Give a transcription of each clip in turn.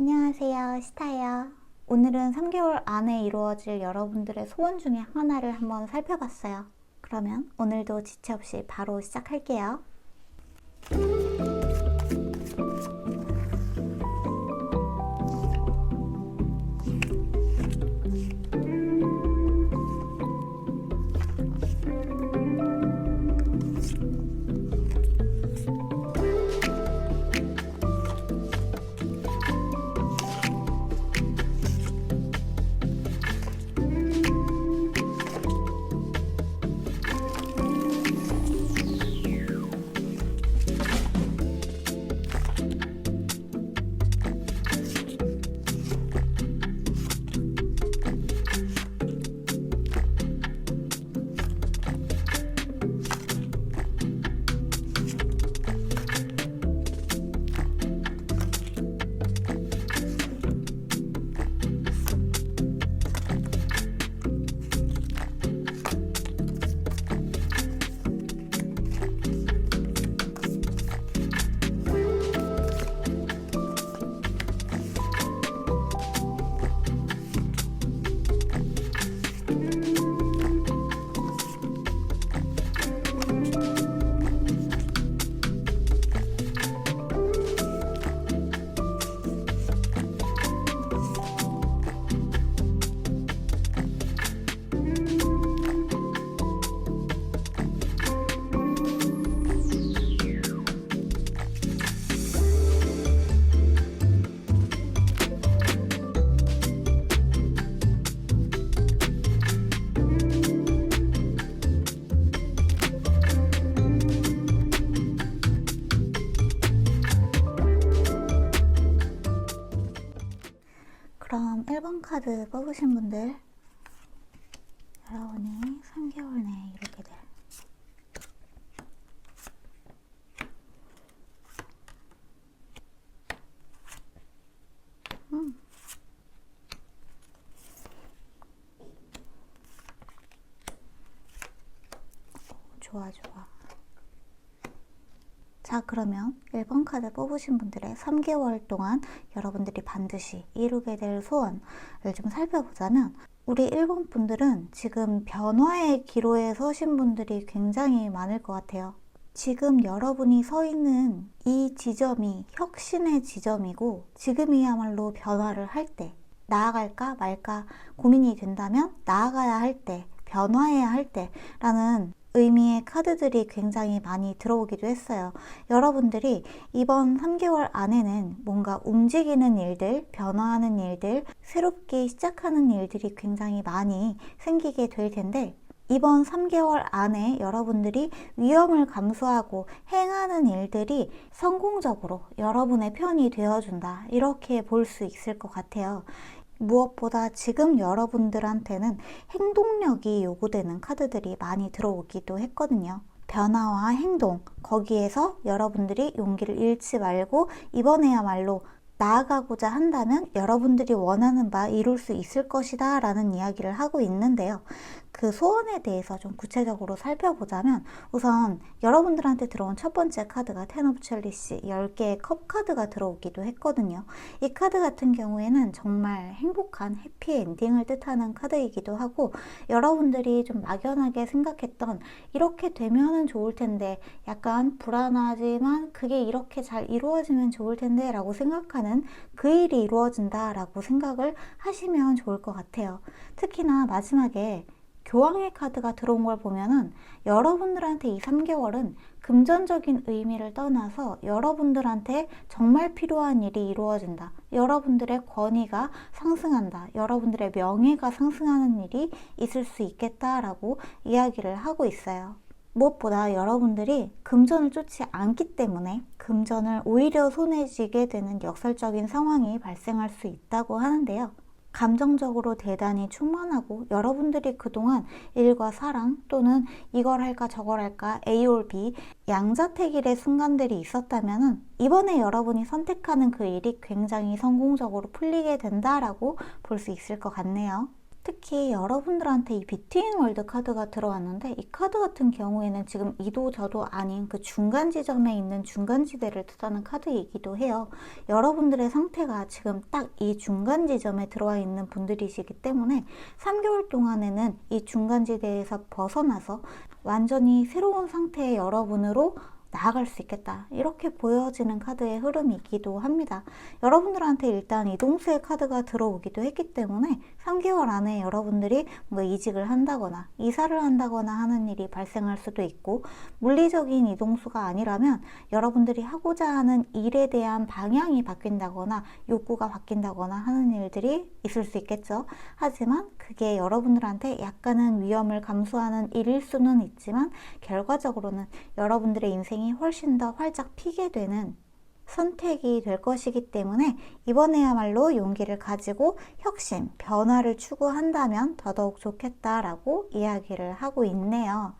안녕하세요. 시타예요. 오늘은 3개월 안에 이루어질 여러분들의 소원 중에 하나를 한번 살펴봤어요. 그러면 오늘도 지체 없이 바로 시작할게요. 카드 뽑으신 분들 여러분이 3개월 내에 이루게 될 음. 오, 좋아 좋아 자, 그러면 1번 카드 뽑으신 분들의 3개월 동안 여러분들이 반드시 이루게 될 소원을 좀 살펴보자면, 우리 1번 분들은 지금 변화의 기로에 서신 분들이 굉장히 많을 것 같아요. 지금 여러분이 서 있는 이 지점이 혁신의 지점이고, 지금이야말로 변화를 할 때, 나아갈까 말까 고민이 된다면, 나아가야 할 때, 변화해야 할 때라는 의미의 카드들이 굉장히 많이 들어오기도 했어요. 여러분들이 이번 3개월 안에는 뭔가 움직이는 일들, 변화하는 일들, 새롭게 시작하는 일들이 굉장히 많이 생기게 될 텐데, 이번 3개월 안에 여러분들이 위험을 감수하고 행하는 일들이 성공적으로 여러분의 편이 되어준다. 이렇게 볼 수 있을 것 같아요. 무엇보다 지금 여러분들한테는 행동력이 요구되는 카드들이 많이 들어오기도 했거든요. 변화와 행동, 거기에서 여러분들이 용기를 잃지 말고 이번에야말로 나아가고자 한다면 여러분들이 원하는 바 이룰 수 있을 것이다 라는 이야기를 하고 있는데요. 그 소원에 대해서 좀 구체적으로 살펴보자면 우선 여러분들한테 들어온 첫 번째 카드가 텐 오브 첼리시 10개의 컵 카드가 들어오기도 했거든요. 이 카드 같은 경우에는 정말 행복한 해피 엔딩을 뜻하는 카드이기도 하고 여러분들이 좀 막연하게 생각했던 이렇게 되면은 좋을 텐데 약간 불안하지만 그게 이렇게 잘 이루어지면 좋을 텐데 라고 생각하는 그 일이 이루어진다 라고 생각을 하시면 좋을 것 같아요. 특히나 마지막에 교황의 카드가 들어온 걸 보면은 여러분들한테 이 3개월은 금전적인 의미를 떠나서 여러분들한테 정말 필요한 일이 이루어진다. 여러분들의 권위가 상승한다. 여러분들의 명예가 상승하는 일이 있을 수 있겠다라고 이야기를 하고 있어요. 무엇보다 여러분들이 금전을 쫓지 않기 때문에 금전을 오히려 손에 쥐게 되는 역설적인 상황이 발생할 수 있다고 하는데요. 감정적으로 대단히 충만하고 여러분들이 그동안 일과 사랑 또는 이걸 할까 저걸 할까 A or B 양자택일의 순간들이 있었다면 이번에 여러분이 선택하는 그 일이 굉장히 성공적으로 풀리게 된다라고 볼 수 있을 것 같네요. 특히 여러분들한테 이 비트인 월드 카드가 들어왔는데 이 카드 같은 경우에는 지금 이도 저도 아닌 그 중간 지점에 있는 중간지대를 뜻하는 카드이기도 해요. 여러분들의 상태가 지금 딱 이 중간 지점에 들어와 있는 분들이시기 때문에 3개월 동안에는 이 중간지대에서 벗어나서 완전히 새로운 상태의 여러분으로 나아갈 수 있겠다. 이렇게 보여지는 카드의 흐름이기도 합니다. 여러분들한테 일단 이동수의 카드가 들어오기도 했기 때문에 3개월 안에 여러분들이 뭔가 이직을 한다거나 이사를 한다거나 하는 일이 발생할 수도 있고 물리적인 이동수가 아니라면 여러분들이 하고자 하는 일에 대한 방향이 바뀐다거나 욕구가 바뀐다거나 하는 일들이 있을 수 있겠죠. 하지만 그게 여러분들한테 약간은 위험을 감수하는 일일 수는 있지만 결과적으로는 여러분들의 인생 이 훨씬 더 활짝 피게 되는 선택이 될 것이기 때문에 이번에야말로 용기를 가지고 혁신, 변화를 추구한다면 더더욱 좋겠다라고 이야기를 하고 있네요.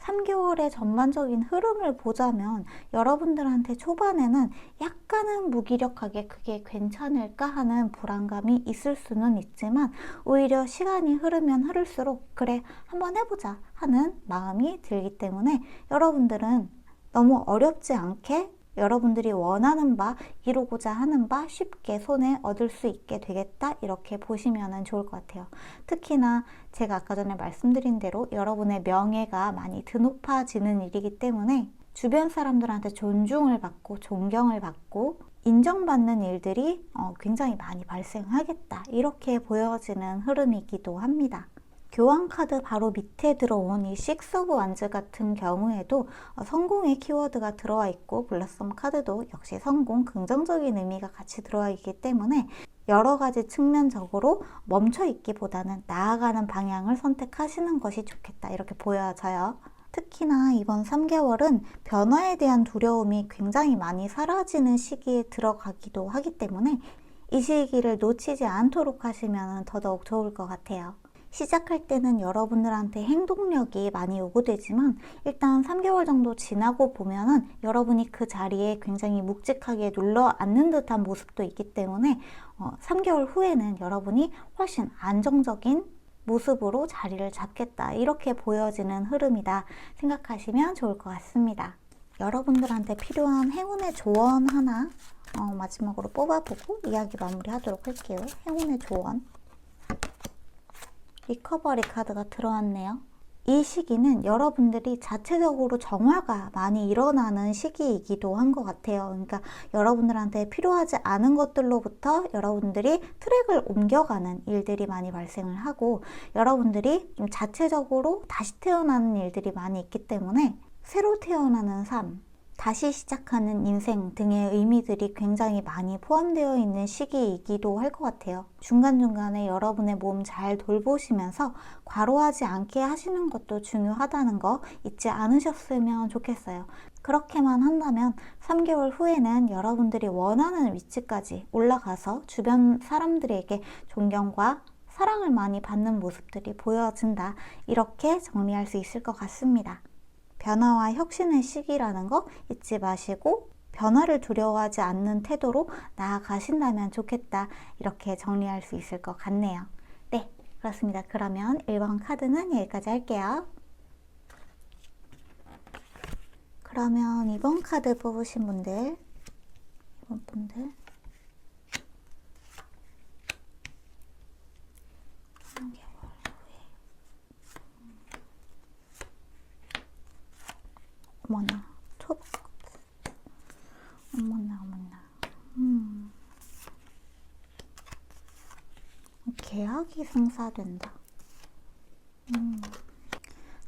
3개월의 전반적인 흐름을 보자면 여러분들한테 초반에는 약간은 무기력하게 그게 괜찮을까 하는 불안감이 있을 수는 있지만 오히려 시간이 흐르면 흐를수록 그래 한번 해보자 하는 마음이 들기 때문에 여러분들은 너무 어렵지 않게 여러분들이 원하는 바, 이루고자 하는 바 쉽게 손에 얻을 수 있게 되겠다. 이렇게 보시면 좋을 것 같아요. 특히나 제가 아까 전에 말씀드린 대로 여러분의 명예가 많이 드높아지는 일이기 때문에 주변 사람들한테 존중을 받고 존경을 받고 인정받는 일들이 어, 굉장히 많이 발생하겠다. 이렇게 보여지는 흐름이기도 합니다. 교환 카드 바로 밑에 들어온 이 식스 오브 완즈 같은 경우에도 어, 성공의 키워드가 들어와 있고 블러썸 카드도 역시 성공, 긍정적인 의미가 같이 들어와 있기 때문에 여러 가지 측면적으로 멈춰 있기보다는 나아가는 방향을 선택하시는 것이 좋겠다 이렇게 보여져요. 특히나 이번 3개월은 변화에 대한 두려움이 굉장히 많이 사라지는 시기에 들어가기도 하기 때문에 이 시기를 놓치지 않도록 하시면 더더욱 좋을 것 같아요. 시작할 때는 여러분들한테 행동력이 많이 요구되지만 일단 3개월 정도 지나고 보면은 여러분이 그 자리에 굉장히 묵직하게 눌러 앉는 듯한 모습도 있기 때문에 어, 3개월 후에는 여러분이 훨씬 안정적인 모습으로 자리를 잡겠다 이렇게 보여지는 흐름이다 생각하시면 좋을 것 같습니다. 여러분들한테 필요한 행운의 조언 하나 어, 마지막으로 뽑아보고 이야기 마무리하도록 할게요. 행운의 조언. 리커버리 카드가 들어왔네요. 이 시기는 여러분들이 자체적으로 정화가 많이 일어나는 시기이기도 한 것 같아요. 그러니까 여러분들한테 필요하지 않은 것들로부터 여러분들이 트랙을 옮겨가는 일들이 많이 발생을 하고 여러분들이 좀 자체적으로 다시 태어나는 일들이 많이 있기 때문에 새로 태어나는 삶, 다시 시작하는 인생 등의 의미들이 굉장히 많이 포함되어 있는 시기이기도 할 것 같아요. 중간중간에 여러분의 몸 잘 돌보시면서 과로하지 않게 하시는 것도 중요하다는 거 잊지 않으셨으면 좋겠어요. 그렇게만 한다면 3개월 후에는 여러분들이 원하는 위치까지 올라가서 주변 사람들에게 존경과 사랑을 많이 받는 모습들이 보여진다. 이렇게 정리할 수 있을 것 같습니다. 변화와 혁신의 시기라는 거 잊지 마시고 변화를 두려워하지 않는 태도로 나아가신다면 좋겠다. 이렇게 정리할 수 있을 것 같네요. 네, 그렇습니다. 그러면 1번 카드는 여기까지 할게요. 그러면 2번 카드 뽑으신 분들, 2번 분들. 어머나, 초보. 어머나, 어머나. 음. 계약이 성사된다. 음.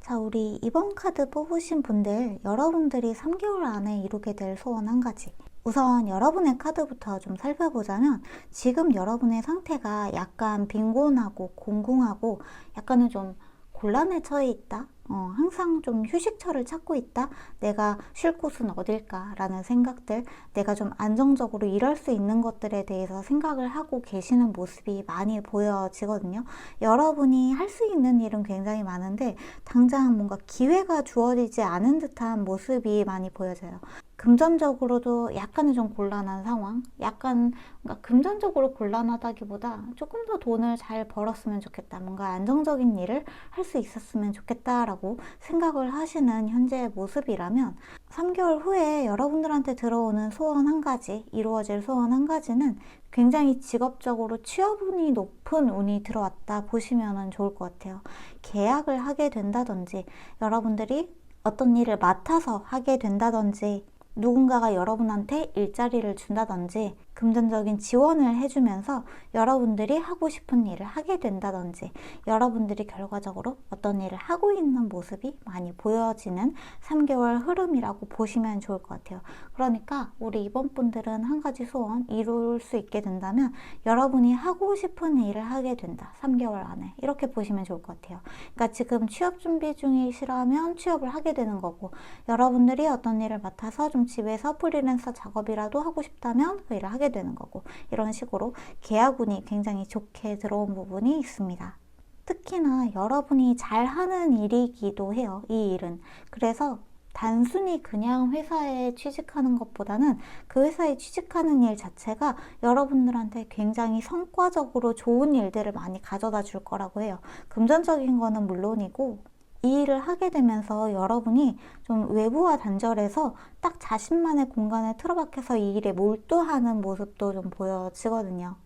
자, 우리 이번 카드 뽑으신 분들, 여러분들이 3개월 안에 이루게 될 소원 한 가지. 우선 여러분의 카드부터 좀 살펴보자면, 지금 여러분의 상태가 약간 빈곤하고 공공하고 약간은 좀 곤란에 처해 있다. 어, 항상 좀 휴식처를 찾고 있다. 내가 쉴 곳은 어딜까라는 생각들, 내가 좀 안정적으로 일할 수 있는 것들에 대해서 생각을 하고 계시는 모습이 많이 보여지거든요. 여러분이 할 수 있는 일은 굉장히 많은데, 당장 뭔가 기회가 주어지지 않은 듯한 모습이 많이 보여져요. 금전적으로도 약간은 좀 곤란한 상황, 약간 뭔가 금전적으로 곤란하다기보다 조금 더 돈을 잘 벌었으면 좋겠다, 뭔가 안정적인 일을 할 수 있었으면 좋겠다라고 생각을 하시는 현재의 모습이라면 3개월 후에 여러분들한테 들어오는 소원 한 가지, 이루어질 소원 한 가지는 굉장히 직업적으로 취업운이 높은 운이 들어왔다 보시면 좋을 것 같아요. 계약을 하게 된다든지 여러분들이 어떤 일을 맡아서 하게 된다든지 누군가가 여러분한테 일자리를 준다든지 금전적인 지원을 해주면서 여러분들이 하고 싶은 일을 하게 된다든지 여러분들이 결과적으로 어떤 일을 하고 있는 모습이 많이 보여지는 3개월 흐름이라고 보시면 좋을 것 같아요. 그러니까 우리 이번 분들은 한 가지 소원 이룰 수 있게 된다면 여러분이 하고 싶은 일을 하게 된다. 3개월 안에 이렇게 보시면 좋을 것 같아요. 그러니까 지금 취업 준비 중이시라면 취업을 하게 되는 거고 여러분들이 어떤 일을 맡아서 좀 집에서 프리랜서 작업이라도 하고 싶다면 그 일을 하게 되는 거고 이런 식으로 계약운이 굉장히 좋게 들어온 부분이 있습니다. 특히나 여러분이 잘하는 일이기도 해요. 이 일은. 그래서 단순히 그냥 회사에 취직하는 것보다는 그 회사에 취직하는 일 자체가 여러분들한테 굉장히 성과적으로 좋은 일들을 많이 가져다 줄 거라고 해요. 금전적인 거는 물론이고 이 일을 하게 되면서 여러분이 좀 외부와 단절해서 딱 자신만의 공간에 틀어박혀서 이 일에 몰두하는 모습도 좀 보여지거든요.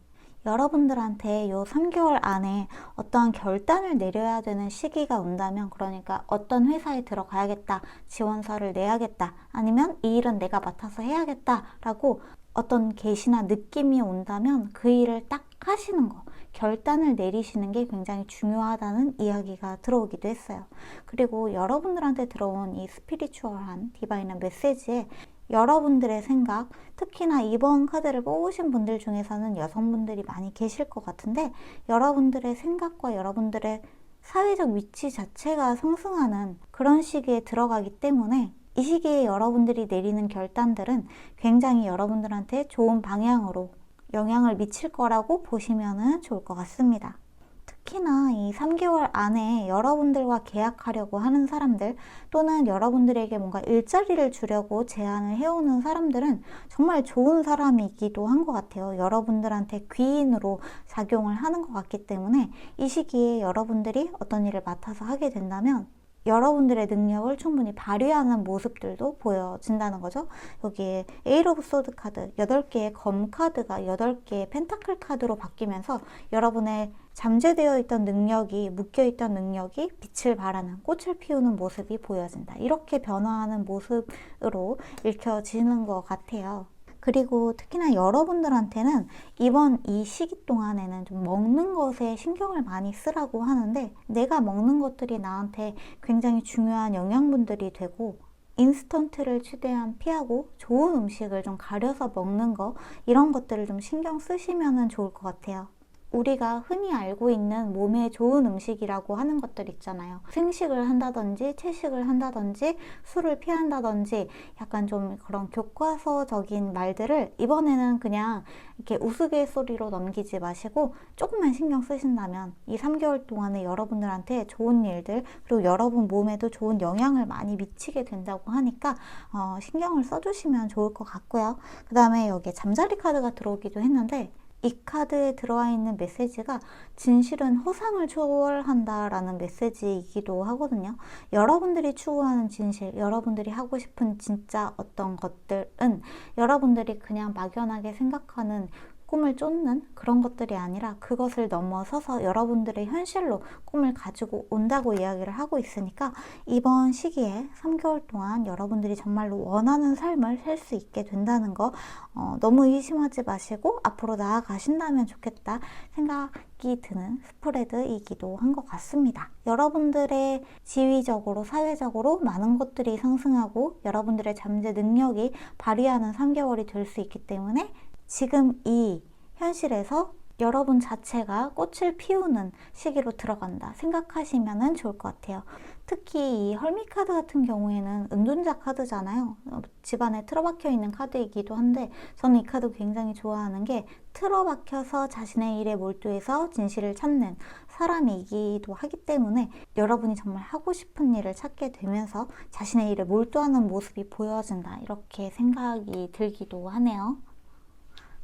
여러분들한테 요 3개월 안에 어떠한 결단을 내려야 되는 시기가 온다면 그러니까 어떤 회사에 들어가야겠다, 지원서를 내야겠다, 아니면 이 일은 내가 맡아서 해야겠다 라고 어떤 계시나 느낌이 온다면 그 일을 딱 하시는 거, 결단을 내리시는 게 굉장히 중요하다는 이야기가 들어오기도 했어요. 그리고 여러분들한테 들어온 이 스피리추얼한 디바인한 메시지에 여러분들의 생각, 특히나 이번 카드를 뽑으신 분들 중에서는 여성분들이 많이 계실 것 같은데 여러분들의 생각과 여러분들의 사회적 위치 자체가 상승하는 그런 시기에 들어가기 때문에 이 시기에 여러분들이 내리는 결단들은 굉장히 여러분들한테 좋은 방향으로 영향을 미칠 거라고 보시면 좋을 것 같습니다. 특히나 이 3개월 안에 여러분들과 계약하려고 하는 사람들 또는 여러분들에게 뭔가 일자리를 주려고 제안을 해오는 사람들은 정말 좋은 사람이기도 한 것 같아요. 여러분들한테 귀인으로 작용을 하는 것 같기 때문에 이 시기에 여러분들이 어떤 일을 맡아서 하게 된다면 여러분들의 능력을 충분히 발휘하는 모습들도 보여진다는 거죠. 여기에 에일 오브 소드 카드 8개의 검 카드가 8개의 펜타클 카드로 바뀌면서 여러분의 잠재되어 있던 능력이 묶여 있던 능력이 빛을 발하는 꽃을 피우는 모습이 보여진다. 이렇게 변화하는 모습으로 읽혀지는 것 같아요. 그리고 특히나 여러분들한테는 이번 이 시기 동안에는 좀 먹는 것에 신경을 많이 쓰라고 하는데 내가 먹는 것들이 나한테 굉장히 중요한 영양분들이 되고 인스턴트를 최대한 피하고 좋은 음식을 좀 가려서 먹는 거 이런 것들을 좀 신경 쓰시면 좋을 것 같아요. 우리가 흔히 알고 있는 몸에 좋은 음식이라고 하는 것들 있잖아요. 생식을 한다든지 채식을 한다든지 술을 피한다든지 약간 좀 그런 교과서적인 말들을 이번에는 그냥 이렇게 우스갯소리로 넘기지 마시고 조금만 신경 쓰신다면 이 3개월 동안에 여러분들한테 좋은 일들 그리고 여러분 몸에도 좋은 영향을 많이 미치게 된다고 하니까 어, 신경을 써주시면 좋을 것 같고요. 그 다음에 여기에 잠자리 카드가 들어오기도 했는데 이 카드에 들어와 있는 메시지가 진실은 허상을 초월한다라는 메시지이기도 하거든요. 여러분들이 추구하는 진실, 여러분들이 하고 싶은 진짜 어떤 것들은 여러분들이 그냥 막연하게 생각하는 꿈을 쫓는 그런 것들이 아니라 그것을 넘어서서 여러분들의 현실로 꿈을 가지고 온다고 이야기를 하고 있으니까 이번 시기에 3개월 동안 여러분들이 정말로 원하는 삶을 살 수 있게 된다는 거 어, 너무 의심하지 마시고 앞으로 나아가신다면 좋겠다 생각이 드는 스프레드이기도 한 것 같습니다. 여러분들의 지위적으로 사회적으로 많은 것들이 상승하고 여러분들의 잠재 능력이 발휘하는 3개월이 될 수 있기 때문에 지금 이 현실에서 여러분 자체가 꽃을 피우는 시기로 들어간다 생각하시면 좋을 것 같아요. 특히 이 헐미 카드 같은 경우에는 은둔자 카드잖아요. 어, 집안에 틀어박혀 있는 카드이기도 한데 저는 이 카드 굉장히 좋아하는 게 틀어박혀서 자신의 일에 몰두해서 진실을 찾는 사람이기도 하기 때문에 여러분이 정말 하고 싶은 일을 찾게 되면서 자신의 일에 몰두하는 모습이 보여진다 이렇게 생각이 들기도 하네요.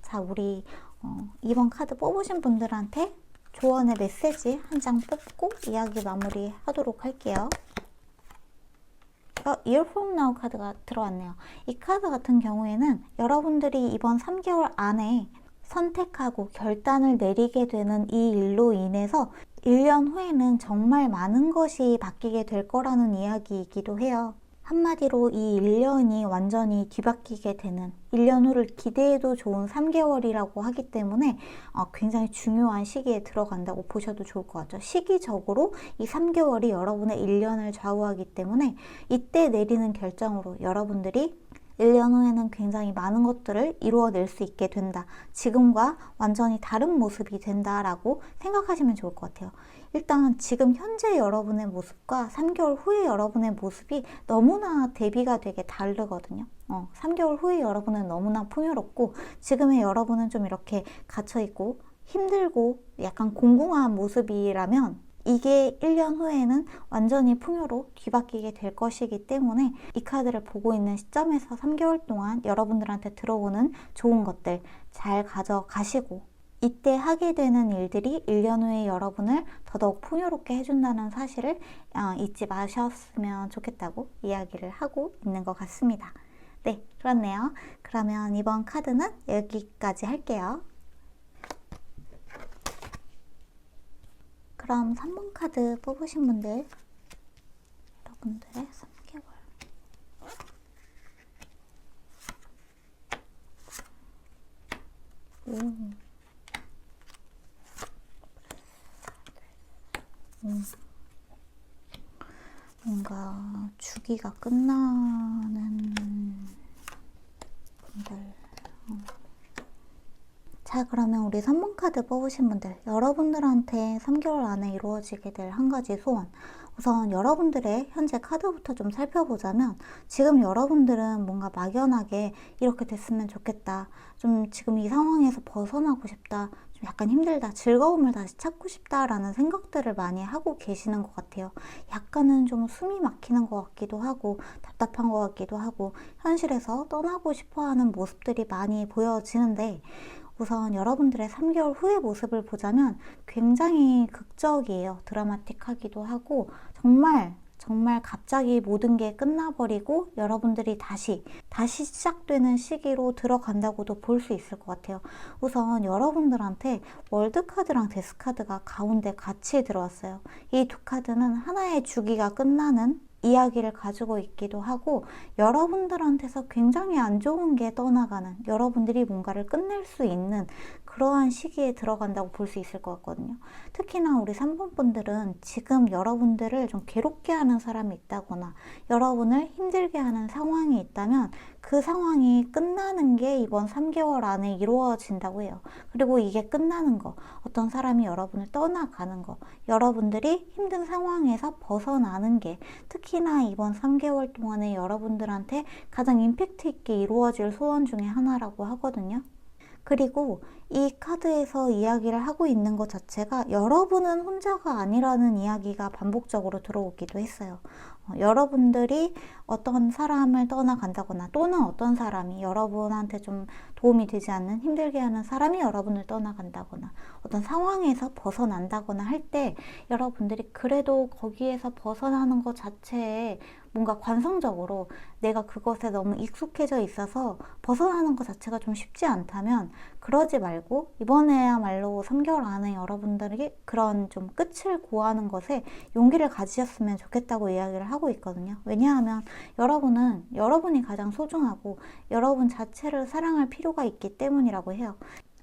자, 우리 어, 이번 카드 뽑으신 분들한테 조언의 메시지 한 장 뽑고 이야기 마무리 하도록 할게요. 어, from Now 카드가 들어왔네요. 이 카드 같은 경우에는 여러분들이 이번 3개월 안에 선택하고 결단을 내리게 되는 이 일로 인해서 1년 후에는 정말 많은 것이 바뀌게 될 거라는 이야기이기도 해요. 한마디로 이 1년이 완전히 뒤바뀌게 되는 1년 후를 기대해도 좋은 3개월이라고 하기 때문에 어, 굉장히 중요한 시기에 들어간다고 보셔도 좋을 것 같죠. 시기적으로 이 3개월이 여러분의 1년을 좌우하기 때문에 이때 내리는 결정으로 여러분들이 1년 후에는 굉장히 많은 것들을 이루어낼 수 있게 된다. 지금과 완전히 다른 모습이 된다라고 생각하시면 좋을 것 같아요. 일단 지금 현재 여러분의 모습과 3개월 후의 여러분의 모습이 너무나 대비가 되게 다르거든요. 어, 3개월 후의 여러분은 너무나 풍요롭고 지금의 여러분은 좀 이렇게 갇혀있고 힘들고 약간 공공한 모습이라면 이게 1년 후에는 완전히 풍요로 뒤바뀌게 될 것이기 때문에 이 카드를 보고 있는 시점에서 3개월 동안 여러분들한테 들어오는 좋은 것들 잘 가져가시고 이때 하게 되는 일들이 1년 후에 여러분을 더더욱 풍요롭게 해준다는 사실을 어, 잊지 마셨으면 좋겠다고 이야기를 하고 있는 것 같습니다. 네, 그렇네요. 그러면 이번 카드는 여기까지 할게요. 그럼 3번 카드 뽑으신 분들 여러분들의 3개월 오. 음. 뭔가 주기가 끝나는 분들 어. 자, 그러면 우리 3번 카드 뽑으신 분들, 여러분들한테 3개월 안에 이루어지게 될 한 가지 소원. 우선 여러분들의 현재 카드부터 좀 살펴보자면, 지금 여러분들은 뭔가 막연하게 이렇게 됐으면 좋겠다. 좀 지금 이 상황에서 벗어나고 싶다. 좀 약간 힘들다. 즐거움을 다시 찾고 싶다라는 생각들을 많이 하고 계시는 것 같아요. 약간은 좀 숨이 막히는 것 같기도 하고, 답답한 것 같기도 하고, 현실에서 떠나고 싶어 하는 모습들이 많이 보여지는데, 우선 여러분들의 3개월 후의 모습을 보자면 굉장히 극적이에요. 드라마틱하기도 하고 정말 정말 갑자기 모든 게 끝나버리고 여러분들이 다시 다시 시작되는 시기로 들어간다고도 볼 수 있을 것 같아요. 우선 여러분들한테 월드카드랑 데스카드가 가운데 같이 들어왔어요. 이 두 카드는 하나의 주기가 끝나는 이야기를 가지고 있기도 하고 여러분들한테서 굉장히 안 좋은 게 떠나가는 여러분들이 뭔가를 끝낼 수 있는 그러한 시기에 들어간다고 볼 수 있을 것 같거든요. 특히나 우리 3번 분들은 지금 여러분들을 좀 괴롭게 하는 사람이 있다거나 여러분을 힘들게 하는 상황이 있다면 그 상황이 끝나는 게 이번 3개월 안에 이루어진다고 해요. 그리고 이게 끝나는 거, 어떤 사람이 여러분을 떠나가는 거, 여러분들이 힘든 상황에서 벗어나는 게 특히나 이번 3개월 동안에 여러분들한테 가장 임팩트 있게 이루어질 소원 중에 하나라고 하거든요. 그리고 이 카드에서 이야기를 하고 있는 것 자체가 여러분은 혼자가 아니라는 이야기가 반복적으로 들어오기도 했어요. 어, 여러분들이 어떤 사람을 떠나간다거나 또는 어떤 사람이 여러분한테 좀 도움이 되지 않는 힘들게 하는 사람이 여러분을 떠나간다거나 어떤 상황에서 벗어난다거나 할 때 여러분들이 그래도 거기에서 벗어나는 것 자체에 뭔가 관성적으로 내가 그것에 너무 익숙해져 있어서 벗어나는 것 자체가 좀 쉽지 않다면 그러지 말고 이번에야말로 3개월 안에 여러분들이 그런 좀 끝을 고하는 것에 용기를 가지셨으면 좋겠다고 이야기를 하고 있거든요. 왜냐하면 여러분은 여러분이 가장 소중하고 여러분 자체를 사랑할 필요가 있기 때문이라고 해요.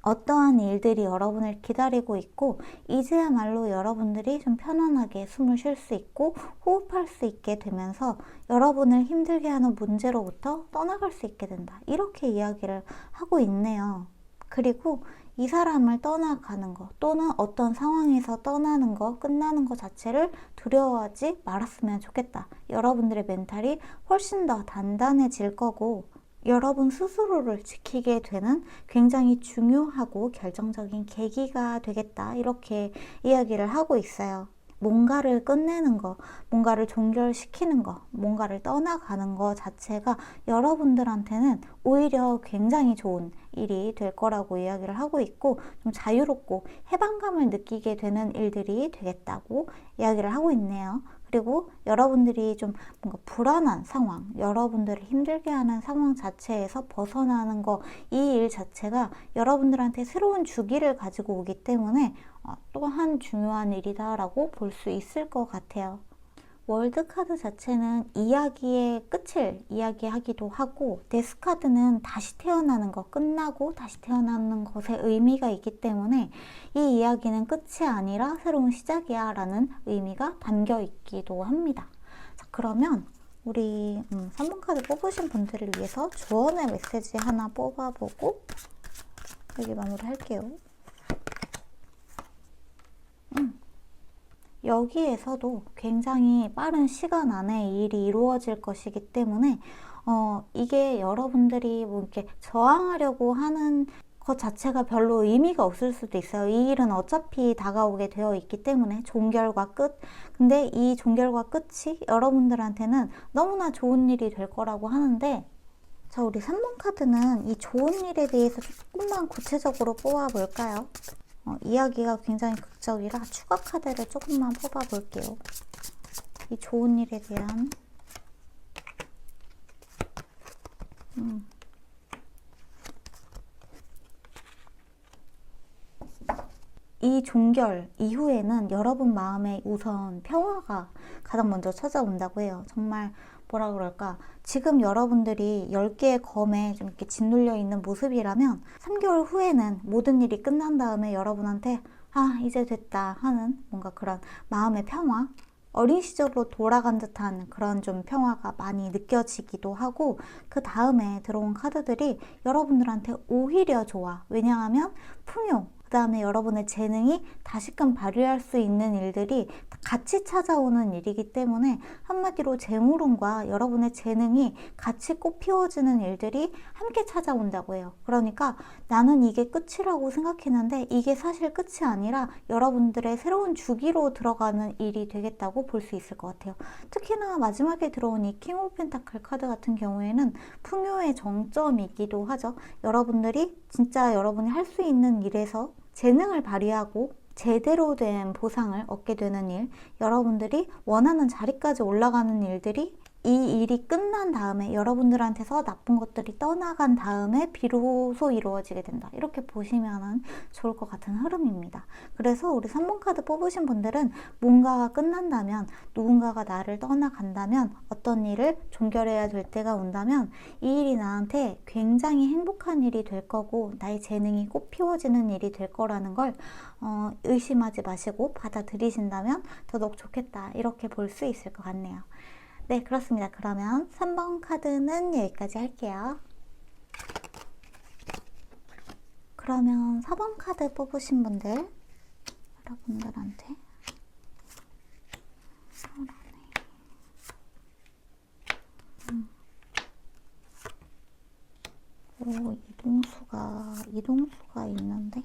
어떠한 일들이 여러분을 기다리고 있고 이제야말로 여러분들이 좀 편안하게 숨을 쉴 수 있고 호흡할 수 있게 되면서 여러분을 힘들게 하는 문제로부터 떠나갈 수 있게 된다. 이렇게 이야기를 하고 있네요. 그리고 이 사람을 떠나가는 거 또는 어떤 상황에서 떠나는 거 끝나는 거 자체를 두려워하지 말았으면 좋겠다. 여러분들의 멘탈이 훨씬 더 단단해질 거고 여러분 스스로를 지키게 되는 굉장히 중요하고 결정적인 계기가 되겠다. 이렇게 이야기를 하고 있어요. 뭔가를 끝내는 거, 뭔가를 종결시키는 거, 뭔가를 떠나가는 거 자체가 여러분들한테는 오히려 굉장히 좋은 일이 될 거라고 이야기를 하고 있고 좀 자유롭고 해방감을 느끼게 되는 일들이 되겠다고 이야기를 하고 있네요. 그리고 여러분들이 좀 뭔가 불안한 상황, 여러분들을 힘들게 하는 상황 자체에서 벗어나는 거, 이 일 자체가 여러분들한테 새로운 주기를 가지고 오기 때문에 어, 또한 중요한 일이다라고 볼 수 있을 것 같아요. 월드카드 자체는 이야기의 끝을 이야기하기도 하고 데스카드는 다시 태어나는 것, 끝나고 다시 태어나는 것에 의미가 있기 때문에 이 이야기는 끝이 아니라 새로운 시작이야 라는 의미가 담겨 있기도 합니다. 자, 그러면 우리 음, 3번 카드 뽑으신 분들을 위해서 조언의 메시지 하나 뽑아보고 여기 마무리 할게요. 음. 여기에서도 굉장히 빠른 시간 안에 이 일이 이루어질 것이기 때문에 어, 이게 여러분들이 뭐 이렇게 저항하려고 하는 것 자체가 별로 의미가 없을 수도 있어요. 이 일은 어차피 다가오게 되어 있기 때문에 종결과 끝. 근데 이 종결과 끝이 여러분들한테는 너무나 좋은 일이 될 거라고 하는데 자, 우리 3번 카드는 이 좋은 일에 대해서 조금만 구체적으로 뽑아볼까요? 어, 이야기가 굉장히 극적이라 추가 카드를 조금만 뽑아 볼게요. 이 좋은 일에 대한 음. 이 종결 이후에는 여러분 마음에 우선 평화가 가장 먼저 찾아온다고 해요. 정말 뭐라 그럴까? 지금 여러분들이 10개의 검에 좀 이렇게 짓눌려 있는 모습이라면 3개월 후에는 모든 일이 끝난 다음에 여러분한테 아 이제 됐다 하는 뭔가 그런 마음의 평화 어린 시절로 돌아간 듯한 그런 좀 평화가 많이 느껴지기도 하고 그 다음에 들어온 카드들이 여러분들한테 오히려 좋아. 왜냐하면 풍요 그 다음에 여러분의 재능이 다시금 발휘할 수 있는 일들이 같이 찾아오는 일이기 때문에 한마디로 재물운과 여러분의 재능이 같이 꽃피워지는 일들이 함께 찾아온다고 해요. 그러니까 나는 이게 끝이라고 생각했는데 이게 사실 끝이 아니라 여러분들의 새로운 주기로 들어가는 일이 되겠다고 볼 수 있을 것 같아요. 특히나 마지막에 들어온 이 킹 오브 펜타클 카드 같은 경우에는 풍요의 정점이기도 하죠. 여러분들이 진짜 여러분이 할 수 있는 일에서 재능을 발휘하고 제대로 된 보상을 얻게 되는 일, 여러분들이 원하는 자리까지 올라가는 일들이 이 일이 끝난 다음에 여러분들한테서 나쁜 것들이 떠나간 다음에 비로소 이루어지게 된다. 이렇게 보시면 좋을 것 같은 흐름입니다. 그래서 우리 3번 카드 뽑으신 분들은 뭔가가 끝난다면 누군가가 나를 떠나간다면 어떤 일을 종결해야 될 때가 온다면 이 일이 나한테 굉장히 행복한 일이 될 거고 나의 재능이 꽃피워지는 일이 될 거라는 걸 어, 의심하지 마시고 받아들이신다면 더더욱 좋겠다. 이렇게 볼 수 있을 것 같네요. 네, 그렇습니다. 그러면 3번 카드는 여기까지 할게요. 그러면 4번 카드 뽑으신 분들, 여러분들한테 음. 오, 이동수가, 이동수가 있는데.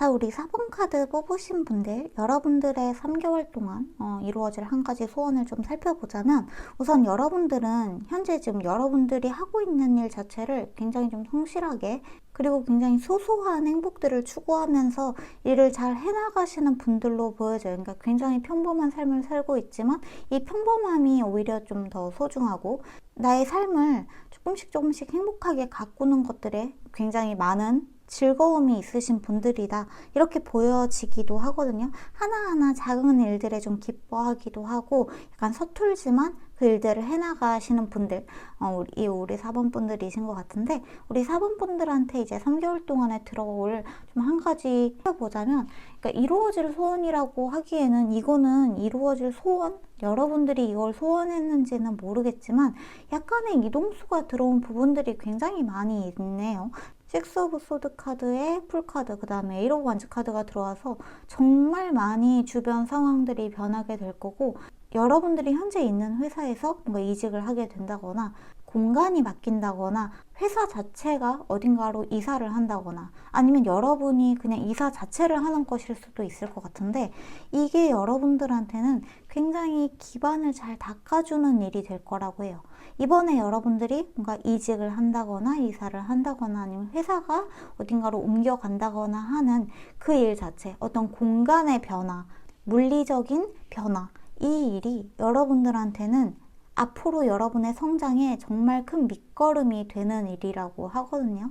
자, 우리 4번 카드 뽑으신 분들, 여러분들의 3개월 동안 어, 이루어질 한 가지 소원을 좀 살펴보자면, 우선 여러분들은 현재 지금 여러분들이 하고 있는 일 자체를 굉장히 좀 성실하게, 그리고 굉장히 소소한 행복들을 추구하면서 일을 잘 해나가시는 분들로 보여져요. 그러니까 굉장히 평범한 삶을 살고 있지만, 이 평범함이 오히려 좀 더 소중하고, 나의 삶을 조금씩 조금씩 행복하게 가꾸는 것들에 굉장히 많은 즐거움이 있으신 분들이다. 이렇게 보여지기도 하거든요. 하나하나 작은 일들에 좀 기뻐하기도 하고 약간 서툴지만 그 일들을 해나가시는 분들, 어, 우리, 우리 4번 분들이신 것 같은데, 우리 4번 분들한테 이제 3개월 동안에 들어올 좀 한 가지 해보자면, 그러니까 이루어질 소원이라고 하기에는 이거는 이루어질 소원? 여러분들이 이걸 소원했는지는 모르겠지만, 약간의 이동수가 들어온 부분들이 굉장히 많이 있네요. 식스 오브 소드 카드에 풀카드, 그 다음에 에이러 완즈 카드가 들어와서 정말 많이 주변 상황들이 변하게 될 거고, 여러분들이 현재 있는 회사에서 뭔가 이직을 하게 된다거나, 공간이 바뀐다거나, 회사 자체가 어딘가로 이사를 한다거나, 아니면 여러분이 그냥 이사 자체를 하는 것일 수도 있을 것 같은데, 이게 여러분들한테는 굉장히 기반을 잘 닦아주는 일이 될 거라고 해요. 이번에 여러분들이 뭔가 이직을 한다거나 이사를 한다거나 아니면 회사가 어딘가로 옮겨간다거나 하는 그 일 자체, 어떤 공간의 변화, 물리적인 변화, 이 일이 여러분들한테는 앞으로 여러분의 성장에 정말 큰 밑거름이 되는 일이라고 하거든요.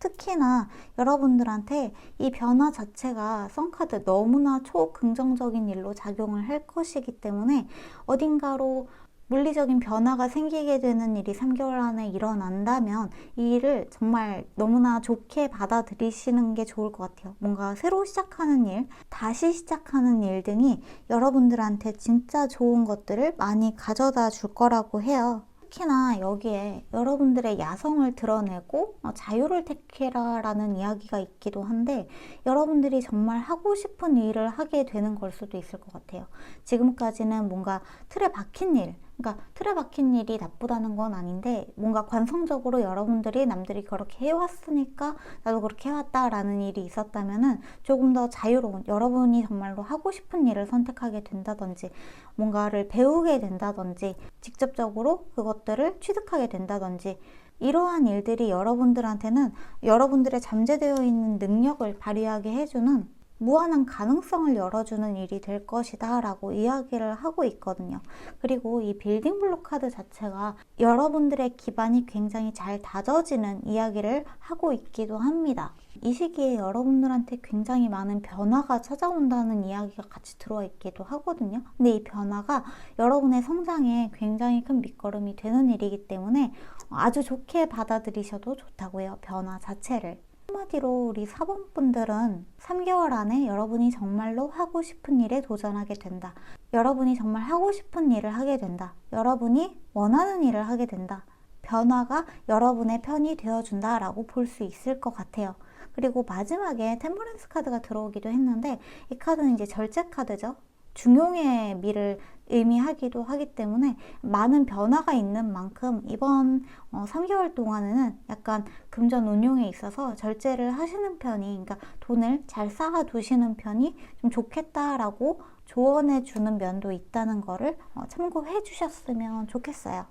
특히나 여러분들한테 이 변화 자체가 썬카드 너무나 초긍정적인 일로 작용을 할 것이기 때문에 어딘가로 물리적인 변화가 생기게 되는 일이 3개월 안에 일어난다면 이 일을 정말 너무나 좋게 받아들이시는 게 좋을 것 같아요. 뭔가 새로 시작하는 일, 다시 시작하는 일 등이 여러분들한테 진짜 좋은 것들을 많이 가져다 줄 거라고 해요. 특히나 여기에 여러분들의 야성을 드러내고 어, 자유를 택해라라는 이야기가 있기도 한데 여러분들이 정말 하고 싶은 일을 하게 되는 걸 수도 있을 것 같아요. 지금까지는 뭔가 틀에 박힌 일, 그러니까 틀에 박힌 일이 나쁘다는 건 아닌데 뭔가 관성적으로 여러분들이 남들이 그렇게 해왔으니까 나도 그렇게 해왔다라는 일이 있었다면은 조금 더 자유로운 여러분이 정말로 하고 싶은 일을 선택하게 된다든지 뭔가를 배우게 된다든지 직접적으로 그것들을 취득하게 된다든지 이러한 일들이 여러분들한테는 여러분들의 잠재되어 있는 능력을 발휘하게 해주는 무한한 가능성을 열어주는 일이 될 것이다 라고 이야기를 하고 있거든요. 그리고 이 빌딩 블록 카드 자체가 여러분들의 기반이 굉장히 잘 다져지는 이야기를 하고 있기도 합니다. 이 시기에 여러분들한테 굉장히 많은 변화가 찾아온다는 이야기가 같이 들어와 있기도 하거든요. 근데 이 변화가 여러분의 성장에 굉장히 큰 밑거름이 되는 일이기 때문에 아주 좋게 받아들이셔도 좋다고 해요. 변화 자체를. 한마디로 우리 사범분들은 3개월 안에 여러분이 정말로 하고 싶은 일에 도전하게 된다. 여러분이 정말 하고 싶은 일을 하게 된다. 여러분이 원하는 일을 하게 된다. 변화가 여러분의 편이 되어준다 라고 볼 수 있을 것 같아요. 그리고 마지막에 템퍼런스 카드가 들어오기도 했는데 이 카드는 이제 절제 카드죠. 중용의 미를 의미하기도 하기 때문에 많은 변화가 있는 만큼 이번 어, 3개월 동안에는 약간 금전 운용에 있어서 절제를 하시는 편이 그러니까 돈을 잘 쌓아 두시는 편이 좀 좋겠다라고 조언해 주는 면도 있다는 거를 어, 참고해 주셨으면 좋겠어요.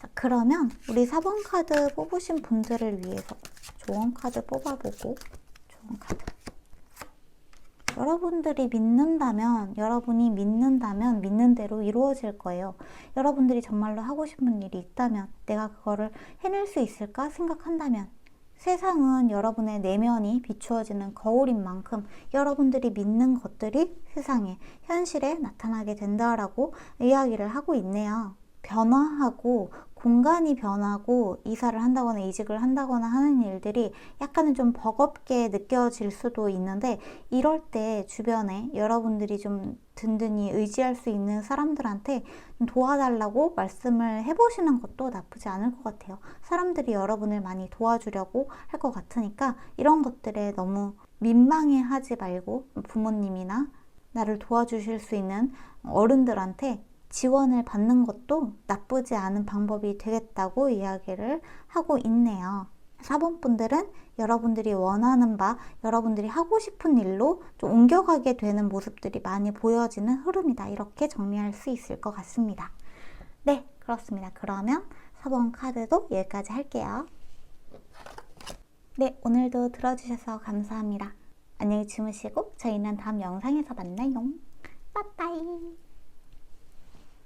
자, 그러면 우리 4번 카드 뽑으신 분들을 위해서 조언 카드 뽑아보고 조언 카드 여러분들이 믿는다면, 여러분이 믿는다면 믿는 대로 이루어질 거예요. 여러분들이 정말로 하고 싶은 일이 있다면, 내가 그거를 해낼 수 있을까 생각한다면, 세상은 여러분의 내면이 비추어지는 거울인 만큼 여러분들이 믿는 것들이 세상에, 현실에 나타나게 된다라고 이야기를 하고 있네요. 변화하고 공간이 변하고 이사를 한다거나 이직을 한다거나 하는 일들이 약간은 좀 버겁게 느껴질 수도 있는데 이럴 때 주변에 여러분들이 좀 든든히 의지할 수 있는 사람들한테 도와달라고 말씀을 해보시는 것도 나쁘지 않을 것 같아요. 사람들이 여러분을 많이 도와주려고 할 것 같으니까 이런 것들에 너무 민망해 하지 말고 부모님이나 나를 도와주실 수 있는 어른들한테 지원을 받는 것도 나쁘지 않은 방법이 되겠다고 이야기를 하고 있네요. 4번 분들은 여러분들이 원하는 바, 여러분들이 하고 싶은 일로 좀 옮겨가게 되는 모습들이 많이 보여지는 흐름이다. 이렇게 정리할 수 있을 것 같습니다. 네, 그렇습니다. 그러면 4번 카드도 여기까지 할게요. 네, 오늘도 들어주셔서 감사합니다. 안녕히 주무시고 저희는 다음 영상에서 만나요. 빠빠이.